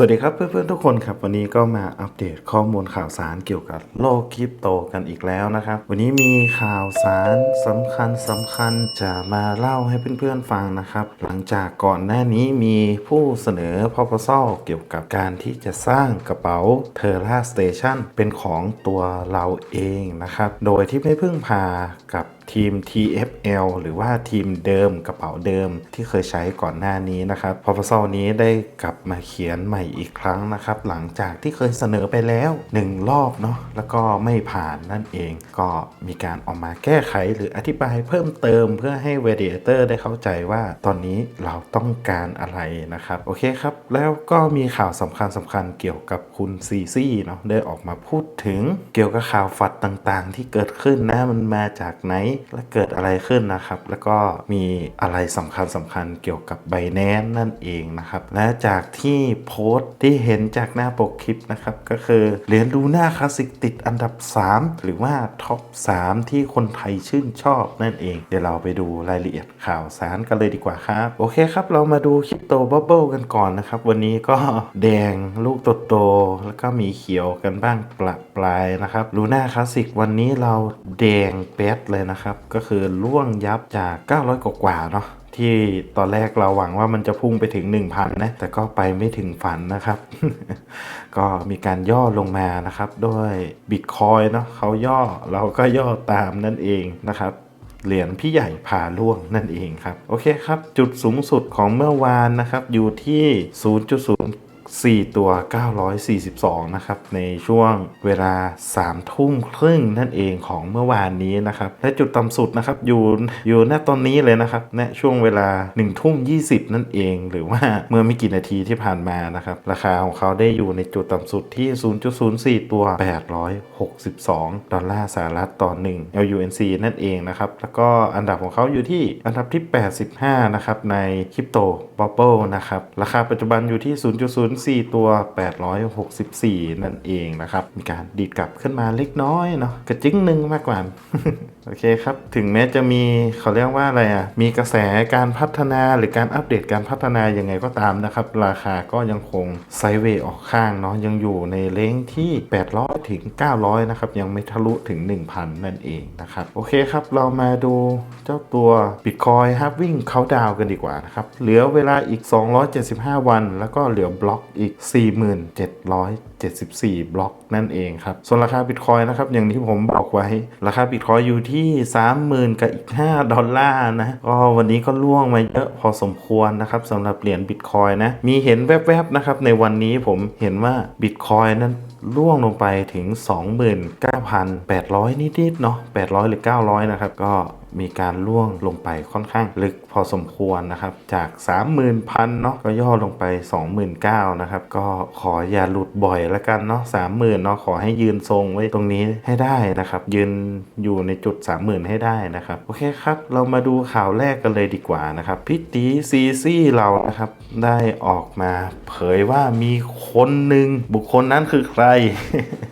สวัสดีครับเพื่อนๆทุกคนครับ วันนี้ก็มาอัปเดตข้อมูลข่าวสารเกี่ยวกับโลกคริปโตกันอีกแล้วนะครับ วันนี้มีข่าวสารสำคัญสำคัญจะมาเล่าให้เพื่อนๆฟังนะครับ หลังจากก่อนหน้านี้มีผู้เสนอ proposal เกี่ยวกับการที่จะสร้างกระเป๋า Terra Station เป็นของตัวเราเองนะครับ โดยที่ไม่พึ่งพากับ ทีม TFL หรือว่าทีมเดิมกระเป๋าเดิมที่เคยใช้ก่อนหน้านี้นะครับพอพซอนี้ได้กลับมาเขียนใหม่อีกครั้งนะครับ หลังจากที่เคยเสนอไปแล้ว 1 รอบเนาะแล้วก็ไม่ผ่านนั่นเอง ก็มีการออกมาแก้ไขหรืออธิบายเพิ่มเติมเพื่อให้ Validator ได้เข้าใจว่าตอนนี้เราต้องการอะไรนะครับ โอเคครับ แล้วก็มีข่าวสำคัญสำคัญเกี่ยวกับคุณซีซี่เนาะได้ออกมาพูดถึงเกี่ยวกับข่าวฝัดต่างๆ ที่เกิดขึ้นนะมันมาจากไหนเกิดอะไรขึ้นนะครับ แล้วก็มีอะไรสำคัญสำคัญเกี่ยวกับไบแนนนั่นเองนะครับ และจากที่โพสต์ที่เห็นจากหน้าปกคลิปนะครับ ก็คือเหรียญลูน่าคลาสสิกติดอันดับ 3 หรือว่าท็อป 3 ที่คนไทยชื่นชอบนั่นเอง เดี๋ยวเราไปดูรายละเอียดข่าวสารกันเลยดีกว่าครับ โอเคครับ เรามาดูคริปโตบับเบิลกันก่อนนะครับ วันนี้ก็แดงลูกโตๆแล้วก็มีเขียวกันบ้างประปรายนะครับลูน่าคลาสสิกวันนี้เราแดงเป๊ดเลยนะครับก็คือล่วงยับจาก 900 กว่าๆเนาะที่ตอนแรกเราหวังว่ามันจะพุ่งไปถึง 1,000 นะ แต่ก็ไปไม่ถึงฝันนะครับ ก็มีการย่อลงมานะครับด้วยบิตคอยเนาะเขาย่อเราก็ย่อตามนั่นเองนะครับเหรียญพี่ใหญ่พาล่วงนั่นเองครับ โอเคครับ จุดสูงสุดของเมื่อวานนะครับ อยู่ที่ 0.0 4 ตัว 942 นะครับ ในช่วงเวลา 3 ทุ่มครึ่งนั่นเองของเมื่อวานนี้นะครับ และจุดต่ำสุดนะครับ อยู่อยู่ณตอนนี้เลยนะครับณช่วงเวลา 1 ทุ่ม 20 นั่นเอง หรือว่าเมื่อไม่กี่นาทีที่ผ่านมานะครับ ราคาของเขาได้อยู่ในจุดต่ำสุดที่ 0.04 ตัว 862 ดอลลาร์สหรัฐต่อ 1 LUNC นั่นเองนะครับ แล้วก็อันดับของเขาอยู่ที่อันดับที่ 85 นะครับ ในคริปโตบับเบิลนะครับ ราคาปัจจุบันอยู่ที่ 0.04ตัว 864 นั่นเองนะครับ มีการดีดกลับขึ้นมาเล็กน้อยเนาะกระจิ้งหนึ่งมากกว่า โอเคครับ ถึงแม้จะมีเขาเรียกว่าอะไรอะ มีกระแสการพัฒนาหรือการอัปเดตการพัฒนายังไงก็ตามนะครับ ราคาก็ยังคงไซเวย์ออกข้างเนาะยังอยู่ในเลงที่ 800 ถึง 900 นะครับ ยังไม่ทะลุถึง 1,000 นั่นเองนะครับ โอเคครับ เรามาดูเจ้าตัว Bitcoin ฮับวิ่งเขาดาวกันดีกว่านะครับ เหลือเวลาอีก 275 วัน แล้วก็เหลือบล็อกอีก 4700 74 บล็อกนั่นเองครับ ส่วนราคาบิตคอยนะครับอย่างที่ผมบอกไว้ราคาบิตคอยอยู่ที่ที่ 30,000 กับอีก 5 ดอลลาร์นะ ก็วันนี้ก็ล่วงมาเยอะพอสมควรนะครับสำหรับเหรียญบิตคอยนะ มีเห็นแวบๆนะครับในวันนี้ผมเห็นว่าบิตคอยนั้นล่วงลงไปถึง 29,800 นิดๆเนาะ800 หรือ 900 นะครับ ก็มีการล่วงลงไปค่อนข้างลึกพอสมควรนะครับ จาก 30,000เนาะก็ย่อลงไป 29,000นะครับ ก็ขออย่าหลุดบ่อยล้วกันเนาะ30,000เนาะขอให้ยืนทรงไว้ตรงนี้ให้ได้นะครับ ยืนอยู่ในจุด 30,000 ให้ได้นะครับ โอเคครับ เรามาดูข่าวแรกกันเลยดีกว่านะครับพิตีซีซี่เรานะครับได้ออกมาเผยว่ามีคนหนึ่งบุคคลนั้นคือใคร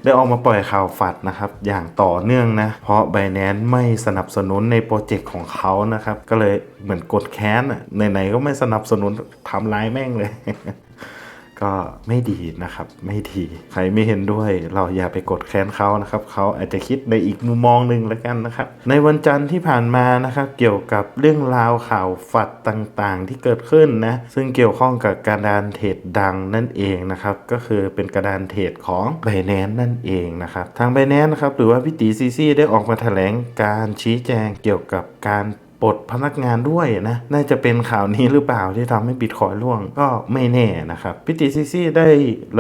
ได้ออกมาปล่อยข่าวฝัดนะครับ อย่างต่อเนื่องนะ เพราะ b บ n a n c e ไม่สนับสนุนในโปรเจกต์ของเขานะครับ ก็เลยเหมือนกดแค้นอะไหนๆก็ไม่สนับสนุนทำร้ายแม่งเลย ก็ไม่ดีนะครับ ไม่ดี ใครไม่เห็นด้วย เราอย่าไปกดแค้นเขานะครับ เขาอาจจะคิดในอีกมุมมองหนึ่งแล้วกันนะครับ ในวันจันทร์ที่ผ่านมานะครับ เกี่ยวกับเรื่องราวข่าวฝัดต่างๆ ที่เกิดขึ้นนะ ซึ่งเกี่ยวข้องกับกระดานเทรดดังนั่นเองนะครับ ก็คือเป็นกระดานเทรดของ b บ n a n c e นั่นเองนะครับ ทาง b บ n a n c e นะครับ หรือว่าพี่ตีซีซีได้ออกมาแถลงการชี้แจงเกี่ยวกับการ ปลดพนักงานด้วยนะ น่าจะเป็นข่าวนี้หรือเปล่าที่ทำให้บิตคอยล่วงก็ไม่แน่นะครับพิติซิซี่ได้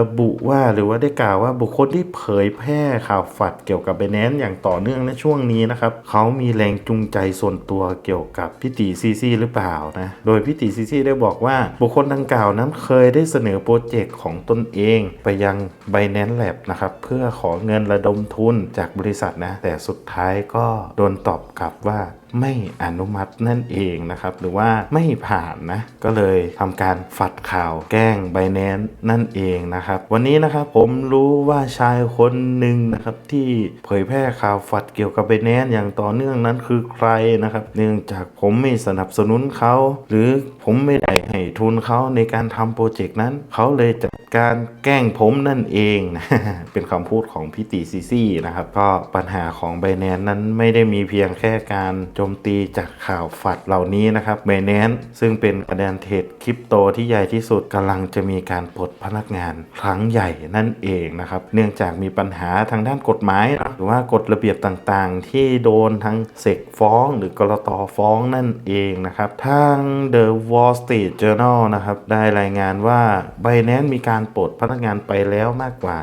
ระบุว่าหรือว่าได้กล่าวว่าบุคคลที่เผยแพร่ข่าวฝัดเกี่ยวกับเบแนนอย่างต่อเนื่องในช่วงนี้นะครับเขามีแรงจูงใจส่วนตัวเกี่ยวกับพิติซีซี่หรือเปล่านะโดยพิติซีซี่ได้บอกว่าบุคคลดังกล่าวนั้นเคยได้เสนอโปรเจกต์ของตนเอง ไปยัง b i n a n c e Lab นะครับเพื่อขอเงินระดมทุนจากบริษัทนะแต่สุดท้ายก็โดนตอบกลับว่าไม่อนุมัตินั่นเองนะครับ หรือว่าไม่ผ่านนะ ก็เลยทำการฝัดข่าวแกล้งไบแนนนั่นเองนะครับ วันนี้นะครับผมรู้ว่าชายคนหนึ่งนะครับที่เผยแพร่ข่าวฝัดเกี่ยวกับไบแนนอย่างต่อเนื่องนั้นคือใครนะครับ เนื่องจากผมไม่สนับสนุนเขา หรือผมไม่ได้ให้ทุนเขาในการทำโปรเจกต์นั้น เขาเลยจัดการแกล้งผมนั่นเองนะเป็นคำพูดของพี่ตีซีซี่นะครับ ก็ปัญหาของไบแนนนั้นไม่ได้มีเพียงแค่การโจมตีจากข่าวฝัดเหล่านี้นะครับไบแนนซึ่งเป็นกระเดานเทรดคริปโตที่ใหญ่ที่สุดกำลังจะมีการปลดพนักงานครั้งใหญ่นั่นเองนะครับ เนื่องจากมีปัญหาทางด้านกฎหมาย หรือว่ากฎระเบียบต่างๆ ที่โดนทั้งเสกฟ้อง หรือกรตฟ้องนั่นเองนะครับ ทาง The Wall Street Journal นะครับได้รายงานว่า Binance มีการปลดพนักงานไปแล้วมากกว่า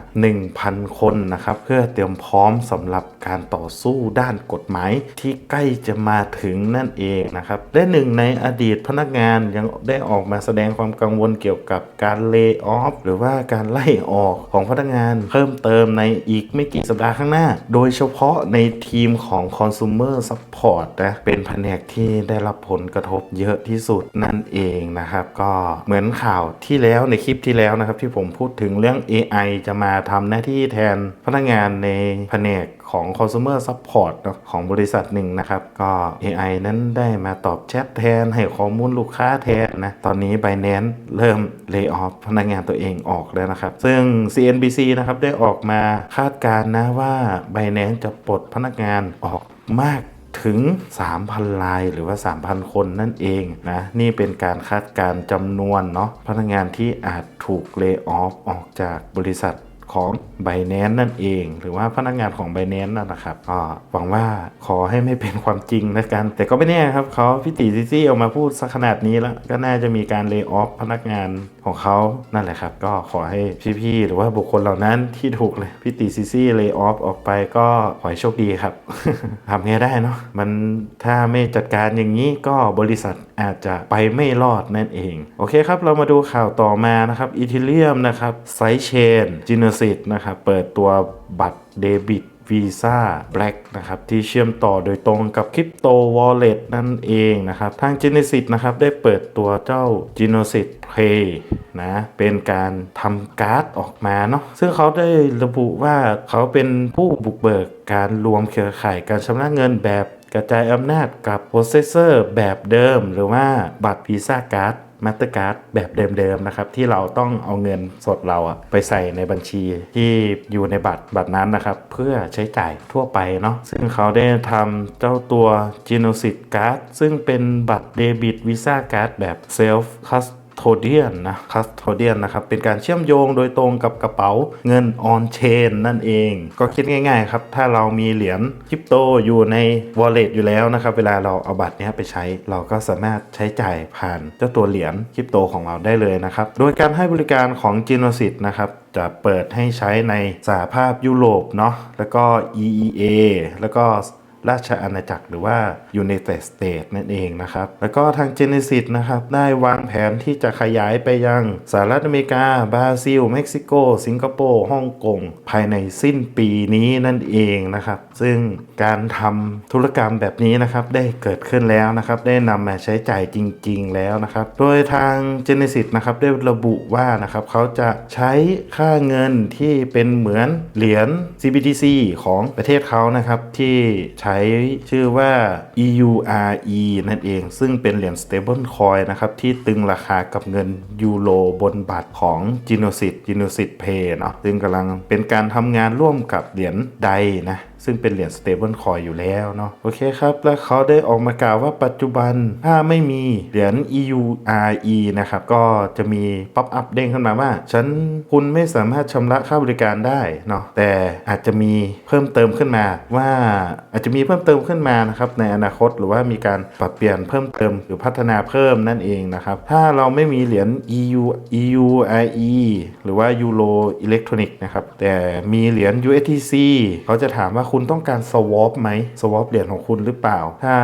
1,000 คนนะครับเพื่อเตรียมพร้อมสำหรับการต่อสู้ด้านกฎหมายที่ใกล้จะมาถึงนั่นเองนะครับและหนึ่งในอดีตพนักงานยังได้ออกมาแสดงความกังวลเกี่ยวกับการเล y o อ f หรือว่าการไล่ออกของพนักงานเพิ่มเติมในอีกไม่กี่สัปดาห์ข้างหน้า โดยเฉพาะในทีมของ Consumer Support นะเป็นแผนกที่ได้รับผลกระทบเยอะที่สุดนั่นเองนะครับ ก็เหมือนข่าวที่แล้วในคลิปที่แล้วนะครับ ที่ผมพูดถึงเรื่อง AI จะมาทำหน้าที่แทนพนักงานในแผนกของ consumer support เนอะของบริษัทหนึ่งนะครับ ก็ AI นั้นได้มาตอบแชทแทน ให้ข้อมูลลูกค้าแทนนะ ตอนนี้ Binance เริ่ม lay off พนักงานตัวเองออกแล้วนะครับ ซึ่ง CNBC นะครับ ได้ออกมาคาดการณ์นะว่า Binance จะปลดพนักงานออกมากถึง 3,000 ลายหรือว่า 3,000 คนนั่นเองนะ นี่เป็นการคาดการณ์จำนวนเนาะพนักงานที่อาจถูกเลิกออฟออกจากบริษัท ของ b บ n a n c e นั่นเอง หรือว่าพนักงานของ b บ n a n c e นั่นนะครับก็หวังว่าขอให้ไม่เป็นความจริงนะกัน แต่ก็ไม่แน่ครับเขาพี่ตีซิซี่ออกมาพูดสักขนาดนี้แล้ว ก็น่าจะมีการเลิกออฟพนักงาน ของเขานั่นแหละครับ ก็ขอให้พี่ๆหรือว่าบุคคลเหล่านั้นที่ถูกเลยพี่ตีซิซี่เลิกออฟออกไปก็ขอให้โชคดีครับทำไงได้เนาะมันถ้าไม่จัดการอย่างนี้ก็บริษัทอาจจะไปไม่รอดนั่นเอง โอเคครับ เรามาดูข่าวต่อมานะครับอีทิเลียมนะครับไซเชนจิน e สิตนะครับ เปิดตัวบัตรเดบิต วีซ่าแบล็กนะครับที่เชื่อมต่อโดยตรงกับคริปโตวอลเล็ตนั่นเองนะครับ ทาง Genesis นะครับได้เปิดตัวเจ้า Genesis Pay นะเป็นการทำการ์ดออกมาเนาะซึ่งเขาได้ระบุว่าเขาเป็นผู้บุกเบิกการรวมเครือข่ายการชำระเงินแบบกระจายอำนาจกับโปรเซสเซอร์แบบเดิม หรือว่าบัตรวีซ่ มาสเตอร์การ์ดแบบเดิมๆนะครับที่เราต้องเอาเงินสดเราอะไปใส่ในบัญชีที่อยู่ในบัตรบัตรนั้นนะครับเพื่อใช้จ่ายทั่วไปเนาะซึ่งเขาได้ทำเจ้าตัว g e n o s i t Card ซึ่งเป็นบัตรเดบิตวีซ่าการ์ดแบบ Self Cust โทเดียนนะคัสโทเดียนนะครับ เป็นการเชื่อมโยงโดยตรงกับกระเป๋าเงินออนเชนนั่นเอง ก็คิดง่ายๆครับ ถ้าเรามีเหรียญคริปโตอยู่ใน wallet อยู่แล้วนะครับ เวลาเราเอาบัตรนี้ไปใช้ เราก็สามารถใช้จ่ายผ่านเจ้าตัวเหรียญคริปโตของเราได้เลยนะครับ โดยการให้บริการของ Genesis นะครับจะเปิดให้ใช้ในสหภาพยุโรปเนาะแล้วก็ EEA แล้วก็ ราชอาณาจักรหรือว่า United States นั่นเองนะครับ แล้วก็ทาง Genesis นะครับ ได้วางแผนที่จะขยายไปยังสหรัฐอเมริกา บราซิล เม็กซิโก สิงคโปร์ฮ่องกง ภายในสิ้นปีนี้นั่นเองนะครับ ซึ่งการทำธุรกรรมแบบนี้นะครับ ได้เกิดขึ้นแล้วนะครับ ได้นำมาใช้จ่ายจริง ๆ แล้วนะครับ โดยทาง Genesis นะครับ ได้ระบุว่านะครับเขาจะใช้ค่าเงินที่เป็นเหมือนเหรียญ CBDC ของประเทศเขานะครับที่ใช้ช้ชื่อว่า EURE นั่นเอง ซึ่งเป็นเหรียญ stable coin นะครับ ที่ตึงราคากับเงินยูโรบนบัตรของ Genesis Genesis Pay เนาะซึ่งกำลังเป็นการทำงานร่วมกับเหรียญใดนะ ซึ่งเป็นเหรียญ stable coin อยู่แล้วเนาะโอเคครับ แล้วเขาได้ออกมากล่าวว่าปัจจุบันถ้าไม่มีเหรียญ EURE นะครับ ก็จะมีป๊อปอัพเด้งขึ้นมาว่า ฉันคุณไม่สามารถชำระค่าบริการได้เนาะแต่อาจจะมีเพิ่มเติมขึ้นมา ว่าอาจจะมีเพิ่มเติมขึ้นมานะครับในอนาคตหรือว่ามีการปรับเปลี่ยนเพิ่มเติมหรือพัฒนาเพิ่มนั่นเองนะครับ ถ้าเราไม่มีเหรียญ EU EURE หรือว่า Euro Electronic นะครับแต่มีเหรียญ USDC เขาจะถามว่าคุณต้องการ swap ไหม swap เหรียญของคุณหรือเปล่า ถ้า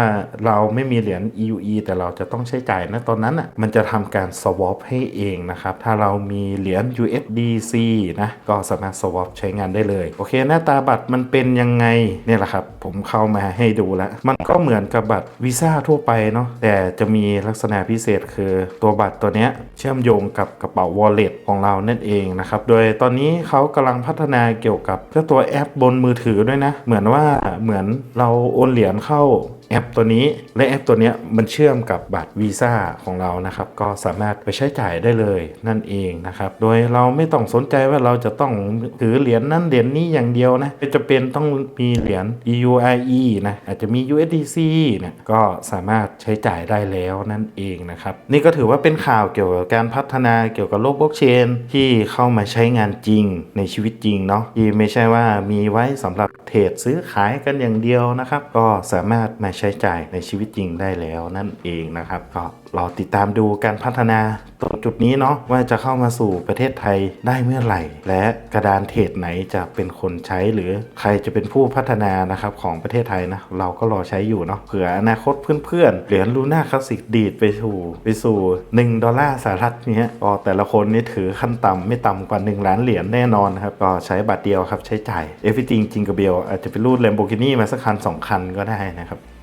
เราไม่มีเหรียญ EUE แต่เราจะต้องใช้จ่ายนะตอนนั้นอะมันจะทำการ swap ให้เองนะครับ ถ้าเรามีเหรียญ USDC นะก็สามารถ swap ใช้งานได้เลย โอเค หน้าตาบัตรมันเป็นยังไงเนี่ยแหละครับ ผมเข้ามาให้ดูแล้ว มันก็เหมือนกับบัตรวีซ่าทั่วไปเนาะแต่จะมีลักษณะพิเศษคือตัวบัตรตัวเนี้ยเชื่อมโยงกับกระเป๋า wallet ของเรานั่นเองนะครับ โดยตอนนี้เขากำลังพัฒนาเกี่ยวกับเจ้าตัวแอปบนมือถือด้วยนะเหมือนว่าเหมือนเราโอนเหรียญเข้า แอปตัวนี้และแอปตัวนี้มันเชื่อมกับบัตรวีซ่าของเรานะครับ ก็สามารถไปใช้จ่ายได้เลยนั่นเองนะครับ โดยเราไม่ต้องสนใจว่าเราจะต้องถือเหรียญนั้นเหรียญนี้อย่างเดียวนะไม่จะเป็นต้องมีเหรียญ EURE นะอาจจะมี USDC นะก็สามารถใช้จ่ายได้แล้วนั่นเองนะครับ นี่ก็ถือว่าเป็นข่าวเกี่ยวกับการพัฒนาเกี่ยวกับโลกบล็อกเชน ที่เข้ามาใช้งานจริงในชีวิตจริงเนาะที่ไม่ใช่ว่ามีไว้สำหรับเทรดซื้อขายกันอย่างเดียวนะครับ ก็สามารถมาใช้จ่ายในชีวิตจริงได้แล้วนั่นเองนะครับก็รอติดตามดูการพัฒนาตรงจุดนี้เนาะว่าจะเข้ามาสู่ประเทศไทยได้เมื่อไหร่ และกระดานเทรดไหนจะเป็นคนใช้หรือใครจะเป็นผู้พัฒนานะครับของประเทศไทยนะเราก็รอใช้อยู่เนาะเผื่ออนาคตเพื่อนๆเหรียญลูน่าคลาสสิกดีดไปสู่ไปสู่ 1 ดอลลาร์สหรัฐเนี้ยก็แต่ละคนนี่ถือขั้นต่ำไม่ต่ำกว่า 1 ล้านเหรียญแน่นอนครับก็ใช้บัตรเดียวครับใช้จ่ายเอฟฟิจิงจิงก b เบลอาจจะเป็นรูดเลมโบกินี่มาสักคันสองคันก็ได้นะครับ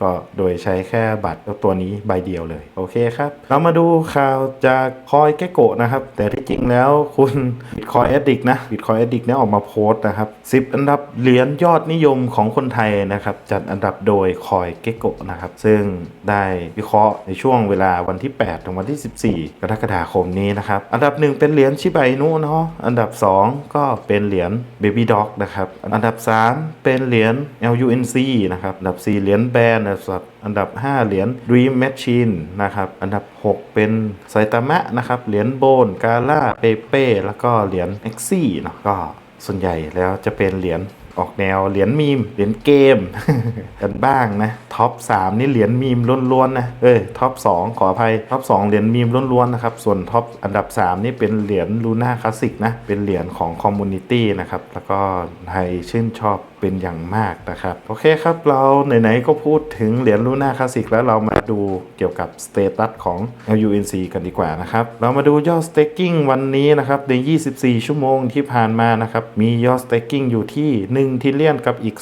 ก็โดยใช้แค่บัตรตัวนี้ใบเดียวเลย โอเคครับ เรามาดูข่าวจากคอยแกโกะนะครับ แต่ที่จริงแล้วคุณ Bitcoin Addict นะ Bitcoin Addict เนี่ยออกมาโพสต์นะครับ 10 อันดับเหรียญยอดนิยมของคนไทยนะครับ จัดอันดับโดยคอยแกโกะนะครับ ซึ่งได้วิเคราะห์ในช่วงเวลาวันที่ 8 ถึงวันที่ 14 กรกฎาคมนี้นะครับ อันดับหนึ่งเป็นเหรียญชิบาอินุเนาะอันดับ 2 ก็เป็นเหรียญ Baby Dog นะครับอันดับ 3 เป็นเหรียญ LUNC นะครับอันดับ 4 เหรียญแบรนด์นะครับอันดับ 5 เหรียญ Dream Machine นะครับ อันดับ 6 เป็นไซตามะนะครับ เหรียญโบนกาล่าเปเป้ แล้วก็เหรียญ e x ซี่เนาะก็ส่วนใหญ่แล้วจะเป็นเหรียญออกแนวเหรียญมีม เหรียญเกม กันบ้างนะ ท็อป 3 นี่เหรียญมีมล้วนๆนะเอ้ยท็อป 2 ขออภัย ท็อป 2 เหรียญมีมล้วนๆนะครับ ส่วนท็อปอันดับ 3 นี่เป็นเหรียญลูน่าคลาสสิกนะ เป็นเหรียญของคอมมูนิตี้นะครับ แล้วก็ไทยชื่นชอบ เป็นอย่างมากนะครับ โอเคครับเราไหนๆก็พูดถึงเหรียญลูน่าคลาสสิกแล้วเรามาดูเกี่ยวกับสเตตัสของ LUNC กันดีกว่านะครับ เรามาดูยอด staking วันนี้นะครับ ใน 24 ชั่วโมงที่ผ่านมานะครับ มียอด staking อยู่ที่ 1 ทิเลียนกับอีก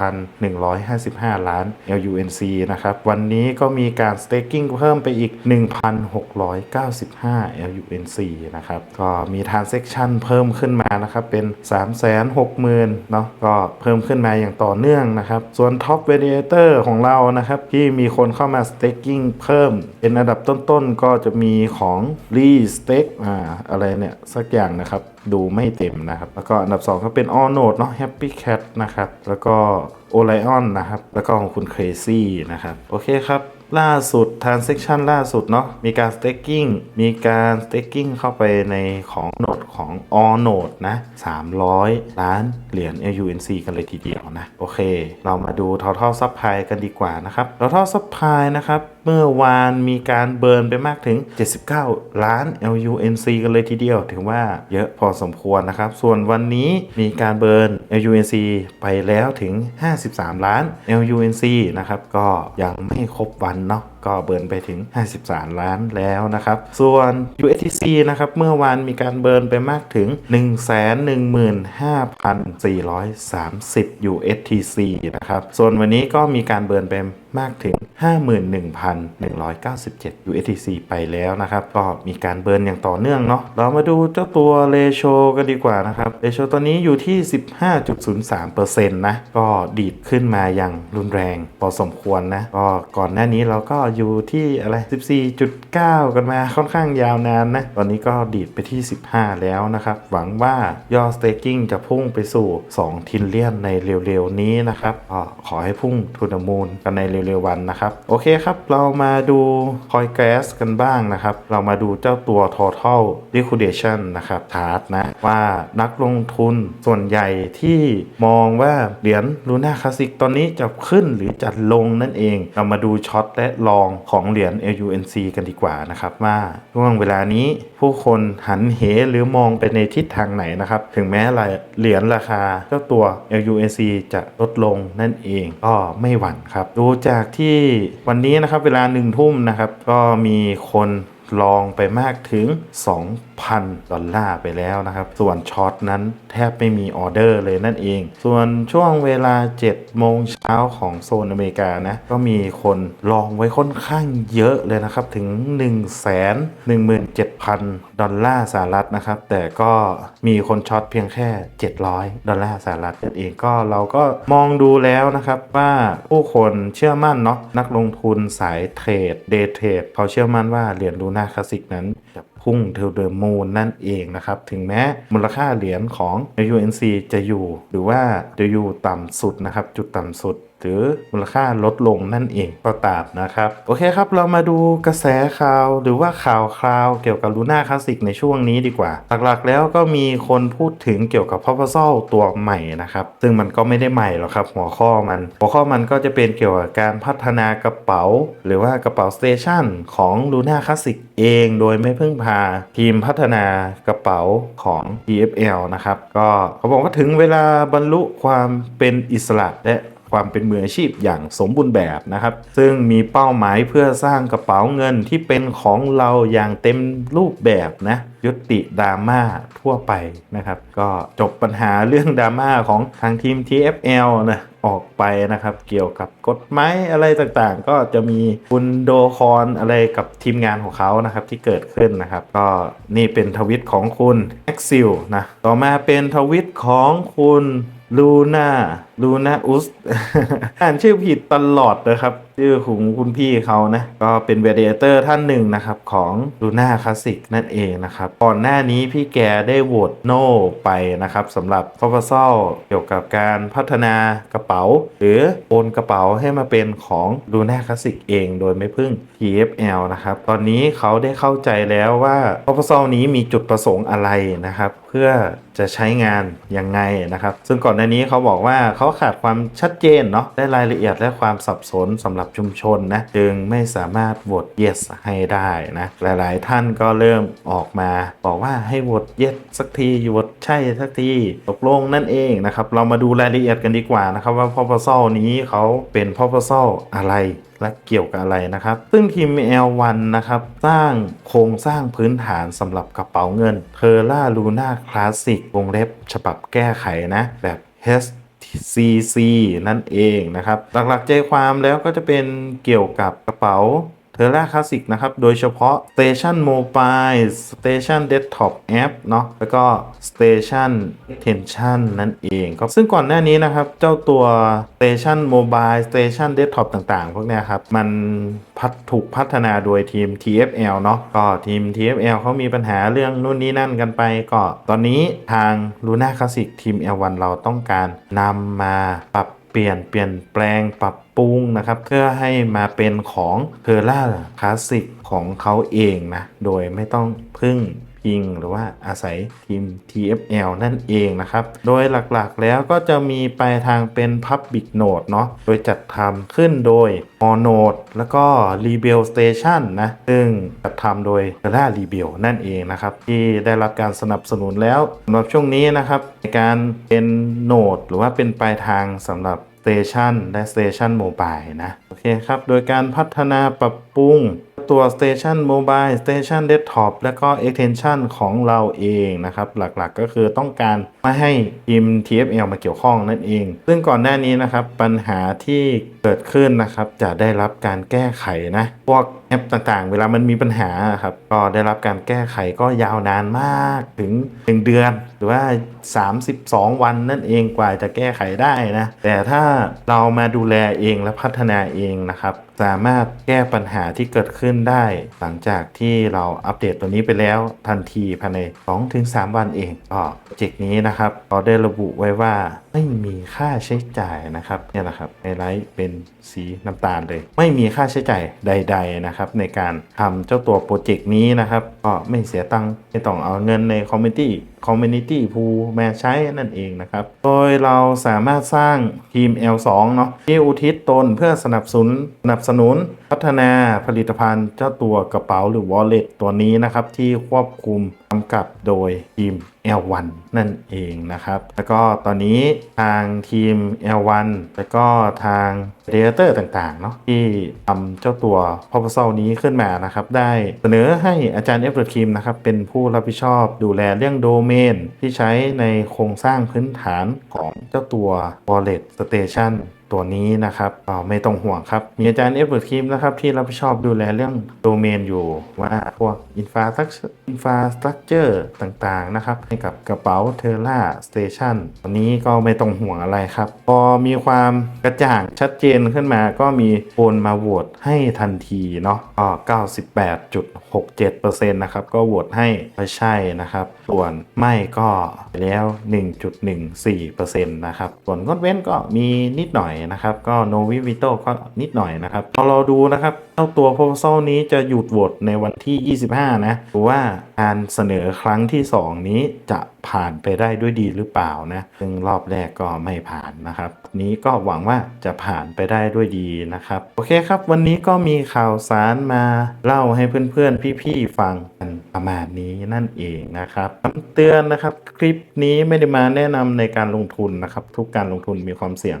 28,155 ล้าน LUNC นะครับ วันนี้ก็มีการ staking เพิ่มไปอีก 1,695 LUNC นะครับ ก็มี transaction เพิ่มขึ้นมานะครับ เป็น 360,000เนาะก็เพิ่มขึ้นมาอย่างต่อเนื่องนะครับ ส่วน Top Validator ของเรานะครับ ที่มีคนเข้ามา staking เพิ่ม เป็นอันดับต้นๆ ก็จะมีของ r e Stake อ่าอะไรเนี่ย สักอย่างนะครับ ดูไม่เต็มนะครับ แล้วก็อันดับ 2 ก็เป็น All Note เนาะ Happy Cat นะครับ แล้วก็ Orion นะครับ แล้วก็ของคุณ Crazy นะครับ โอเคครับ ล่าสุด transaction ล่าสุดเนาะมีการ staking มีการ staking เข้าไปในของโนดของ all node นะ 300 ล้านเหรียญ LUNC กันเลยทีเดียวนะ โอเค เรามาดู total supply กันดีกว่านะครับ total supply นะครับเมื่อวานมีการเบิร์นไปมากถึง 79 ล้าน LUNC กันเลยทีเดียว ถือว่าเยอะพอสมควรนะครับ ส่วนวันนี้มีการเบิร์น LUNC ไปแล้วถึง 53 ล้าน LUNC นะครับ ก็ยังไม่ครบวันเนาะก็เบิร์นไปถึง 53 ล้านแล้วนะครับ ส่วน USDC นะครับเมื่อวานมีการเบิร์นไปมากถึง 115,430 USDC นะครับส่วนวันนี้ก็มีการเบิร์นไป มากถึง 51,197 USTC ไปแล้วนะครับ ก็มีการเบิร์นอย่างต่อเนื่องเนาะเรามาดูเจ้าตัวเลโชกันดีกว่านะครับเลโชตอนนี้อยู่ที่ 15.03%นะก็ดีดขึ้นมาอย่างรุนแรงพอสมควรนะก็ก่อนหน้านี้เราก็อยู่ที่อะไร 14.9 กันมาค่อนข้างยาวนานนะตอนนี้ก็ดีดไปที่ 15 แล้วนะครับ หวังว่ายอด staking จะพุ่งไปสู่ 2 ทิลเลียนในเร็วๆนี้นะครับก็ขอให้พุ่งทูนมูลกันในเเร็วๆวันนะครับ โอเคครับ เรามาดูคอยแก๊สกันบ้างนะครับ เรามาดูเจ้าตัว total liquidation นะครับชาร์ตนะ ว่านักลงทุนส่วนใหญ่ที่มองว่าเหรียญลูน่าคลาสสิกตอนนี้จะขึ้นหรือจะลงนั่นเอง เรามาดูช็อตและลองของเหรียญ LUNC กันดีกว่านะครับว่าช่วงเวลานี้ผู้คนหันเหหรือมองไปในทิศทางไหนนะครับ ถึงแม้เหรียญราคาเจ้าตัว LUNC จะลดลงนั่นเองก็ไม่หวั่นครับ ดูจจากที่วันนี้นะครับเวลาหนึ่งทุ่มนะครับ ก็มีคน ลองไปมากถึง 2,000 ดอลลาร์ไปแล้วนะครับ ส่วนช็อตนั้นแทบไม่มีออเดอร์เลยนั่นเอง ส่วนช่วงเวลา 7 โมงเช้าของโซนอเมริกานะ ก็มีคนลองไว้ค่อนข้างเยอะเลยนะครับ ถึง 1 1 7 0 0 0 ดอลลาร์สหรัฐนะครับ แต่ก็มีคนช็อตเพียงแค่ 700 ดอลลาร์สหรัฐนั่นเองก็เราก็มองดูแล้วนะครับว่าผู้คนเชื่อมั่นเนาะนักลงทุนสายเทรดเดย์เทรดเขาเชื่อมั่นว่าเหรียญลูน่าคลาสสิกนั้นจะพุ่งเทเดอร์มูนนั่นเองนะครับ ถึงแม้มูลค่าเหรียญของ UNC จะอยู่ หรือว่าจะอยู่ต่ำสุดนะครับ จุดต่ำสุด หรือมูลค่าลดลงนั่นเองก็ตามนะครับ โอเคครับ เรามาดูกระแสข่าวหรือว่าข่าวคราวเกี่ยวกับลูน่าคลาสสิกในช่วงนี้ดีกว่า หลักๆแล้วก็มีคนพูดถึงเกี่ยวกับ proposal ตัวใหม่นะครับ ซึ่งมันก็ไม่ได้ใหม่หรอกครับ หัวข้อมัน หัวข้อมันก็จะเป็นเกี่ยวกับการพัฒนากระเป๋า หรือว่ากระเป๋าสเตชันของลูน่าคลาสสิกเองโดยไม่พึ่งพาทีมพัฒนากระเป๋าของ TFL นะครับ ก็เขาบอกว่าถึงเวลาบรรลุความเป็นอิสระและ ความเป็นมืออาชีพอย่างสมบูรณ์แบบนะครับ ซึ่งมีเป้าหมายเพื่อสร้างกระเป๋าเงินที่เป็นของเราอย่างเต็มรูปแบบนะยุติดราม่าทั่วไปนะครับ ก็จบปัญหาเรื่องดราม่าของทางทีม TFL นะออกไปนะครับ เกี่ยวกับกฎหมายอะไรต่างๆ ก็จะมีคุณโดคอนอะไรกับทีมงานของเขานะครับที่เกิดขึ้นนะครับ ก็นี่เป็นทวิตของคุณ e x i l นะต่อมาเป็นทวิตของคุณลูน่า ลูน่าอุส อ่านชื่อผิดตลอดนะครับ ชื่อของคุณพี่เขานะ ก็เป็นเวเดเตอร์ท่านหนึ่งนะครับ ของลูน่าคลาสสิกนั่นเองนะครับ ก่อนหน้านี้พี่แกได้โหวตโนไปนะครับสำหรับ proposal เกี่ยวกับการพัฒนากระเป๋า หรือโอนกระเป๋าให้มาเป็นของลูน่าคลาสสิกเอง โดยไม่พึ่ง TFL นะครับ ตอนนี้เขาได้เข้าใจแล้วว่า proposal นี้มีจุดประสงค์อะไรนะครับ เพื่อจะใช้งานยังไงนะครับ ซึ่งก่อนหน้านี้เขาบอกว่าเขาขาดความชัดเจนเนาะได้รายละเอียดและความสับสนสำหรับชุมชนนะจึงไม่สามารถโหวต yes ให้ได้นะหลาย ๆ ท่านก็เริ่มออกมา บอกว่าให้โหวต yes สักทีโหวตใช่สักทีตกลงนั่นเองนะครับเรามาดูรายละเอียดกันดีกว่านะครับว่า proposal นี้เขาเป็น proposal อะไรและเกี่ยวกับอะไรนะครับ ซึ่งทีม L1 นะครับ สร้างโครงสร้างพื้นฐานสำหรับกระเป๋าเงิน t e r r a Luna Classic วงเล็บฉบับแก้ไขนะ แบบ H CC นั่นเองนะครับ หลักๆใจความแล้วก็จะเป็นเกี่ยวกับกระเป๋า เทอร่าคลาสสิกนะครับ โดยเฉพาะ Station Mobile Station Desktop App เนาะแล้วก็ Station Tension นั่นเองก็ซึ่งก่อนหน้านี้นะครับ เจ้าตัว Station Mobile Station Desktop ต่างๆ พวกนี้ครับ มันพัฒถูกพัฒนาโดยทีม TFL เนาะก็ทีม TFL เขามีปัญหาเรื่องนู่นนี่นั่นกันไป ก็ตอนนี้ทาง Luna Classic ทีม L1 เราต้องการนำมาปรับ เปลี่ยนเปลี่ยนแปลงปรับปรุงนะครับ เพื่อให้มาเป็นของเพอร์ล่าคลาสสิกของเขาเองนะ โดยไม่ต้องพึ่ง พิง หรือว่าอาศัยทีม TFL นั่นเองนะครับ โดยหลักๆแล้วก็จะมีไปทางเป็น Public Node เนาะโดยจัดทำขึ้นโดย o Node แล้วก็ Rebel Station นะซึ่งจัดทำโดย t e r r a Rebel นั่นเองนะครับ ที่ได้รับการสนับสนุนแล้วสำหรับช่วงนี้นะครับในการเป็นโนดหรือว่าเป็นปลายทางสำหรับ Station และ Station Mobile นะ โอเคครับ โดยการพัฒนาปรับปรุง ตัว Station Mobile Station Desktop และก็ Extension ของเราเองนะครับ หลักๆก็คือต้องการไม่ให้ทีม TFL มาเกี่ยวข้องนั่นเอง ซึ่งก่อนหน้านี้นะครับ ปัญหาที่เกิดขึ้นนะครับ จะได้รับการแก้ไขนะพวก แอปต่างๆ เวลามันมีปัญหาครับ ก็ได้รับการแก้ไขก็ยาวนานมากถึง 1 เดือน หรือว่า 32 วันนั่นเองกว่าจะแก้ไขได้นะ แต่ถ้าเรามาดูแลเองและพัฒนาเองนะครับ สามารถแก้ปัญหาที่เกิดขึ้นได้ หลังจากที่เราอัปเดตตัวนี้ไปแล้วทันทีภายใน 2-3 วันเองก็เจกนี้นะครับก็ได้ระบุไว้ว่าไม่มีค่าใช้จ่ายนะครับเนี่ยนะครับไฮไลท์เป็นสีน้ำตาลเลย ไม่มีค่าใช้จ่ายใด ๆนะครับ ในการทำเจ้าตัวโปรเจกต์นี้นะครับ ก็ไม่เสียตังค์ไม่ต้องเอาเงินในคอมมิตี้คอมมูนิตี้พูมาใช้นั่นเองนะครับ โดยเราสามารถสร้างทีม L2 เนาะที่อุทิศตนเพื่อสนับสนุนสนับสนุน พัฒนาผลิตภัณฑ์เจ้าตัวกระเป๋าหรือ wallet ตัวนี้นะครับ ที่ควบคุมกำกับโดยทีม L1 นั่นเองนะครับ แล้วก็ตอนนี้ทางทีม L1 แล้วก็ทางเดเตอร์ต่างๆเนาะที่ทำเจ้าตัว proposal นี้ขึ้นมานะครับ ได้เสนอให้อาจารย์เอฟเดคิมนะครับ เป็นผู้รับผิดชอบดูแลเรื่องโดเมนที่ใช้ในโครงสร้างพื้นฐานของเจ้าตัว wallet station ตัวนี้นะครับไม่ต้องห่วงครับ มีอาจารย์เอฟเวิร์ดคิมนะครับที่รับผิดชอบดูแลเรื่องโดเมนอยู่ว่าพวกอินฟาสตักอินฟาสตรักเจอร์ต่างๆนะครับให้กับกระเป๋าเทอร่าสเตชันวันนี้ก็ไม่ต้องห่วงอะไรครับ พอมีความกระจ่างชัดเจนขึ้นมาก็มีคนมาโหวตให้ทันทีเนาะก็98.67%นะครับก็โหวตให้ว่ใช่นะครับ ส่วนไม่ก็ไปแล้ว 1.14%นะครับส่วนงดเว้นก็มีนิดหน่อยนะครับ ก็ no v i v i t o ก็นิดหน่อยนะครับพอเราดูนะครับเจ้าตัว proposal นี้จะหยุดโหวตในวันที่ 25 นะหรือว่าการเสนอครั้งที่ 2 นี้จะผ่านไปได้ด้วยดีหรือเปล่านะซึ่งรอบแรกก็ไม่ผ่านนะครับ นี้ก็หวังว่าจะผ่านไปได้ด้วยดีนะครับ โอเคครับ วันนี้ก็มีข่าวสารมาเล่าให้เพื่อนๆ พี่ๆ ฟังกันประมาณนี้นั่นเองนะครับคำเตือนนะครับ คลิปนี้ไม่ได้มาแนะนำในการลงทุนนะครับ ทุกการลงทุนมีความเสี่ยง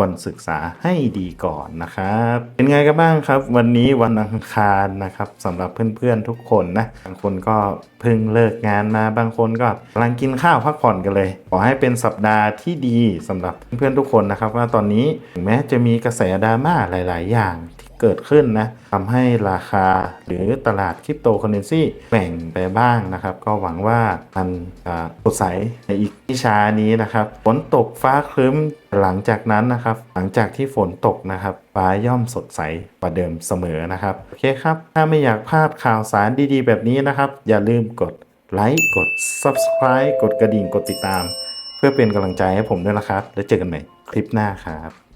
ควรศึกษาให้ดีก่อนนะครับ เป็นไงกันบ้างครับ วันนี้วันอังคารนะครับสำหรับเพื่อนๆทุกคนนะบางคนก็เพิ่งเลิกงานมาบางคนก็กำลังกินข้าวพักผ่อนกันเลย ขอให้เป็นสัปดาห์ที่ดีสำหรับเพื่อนๆทุกคนนะครับ ว่าตอนนี้ถึงแม้จะมีกระแสดราม่าหลาย ๆ อย่าง เกิดขึ้นนะทำให้ราคาหรือตลาดคริปโตเคอเรนซีแบ่งไปบ้างนะครับ ก็หวังว่ามันจะสดใสในอีกวิชานี้นะครับ ฝนตกฟ้าครึ้มหลังจากนั้นนะครับ หลังจากที่ฝนตกนะครับ ฟ้าย่อมสดใสกว่าเดิมเสมอนะครับ โอเคครับ ถ้าไม่อยากพลาดข่าวสารดีๆ แบบนี้นะครับ อย่าลืมกดไลค์กด Subscribe กดกระดิ่งกดติดตาม เพื่อเป็นกำลังใจให้ผมด้วยนะครับ แล้วเจอกันใหม่คลิปหน้าครับ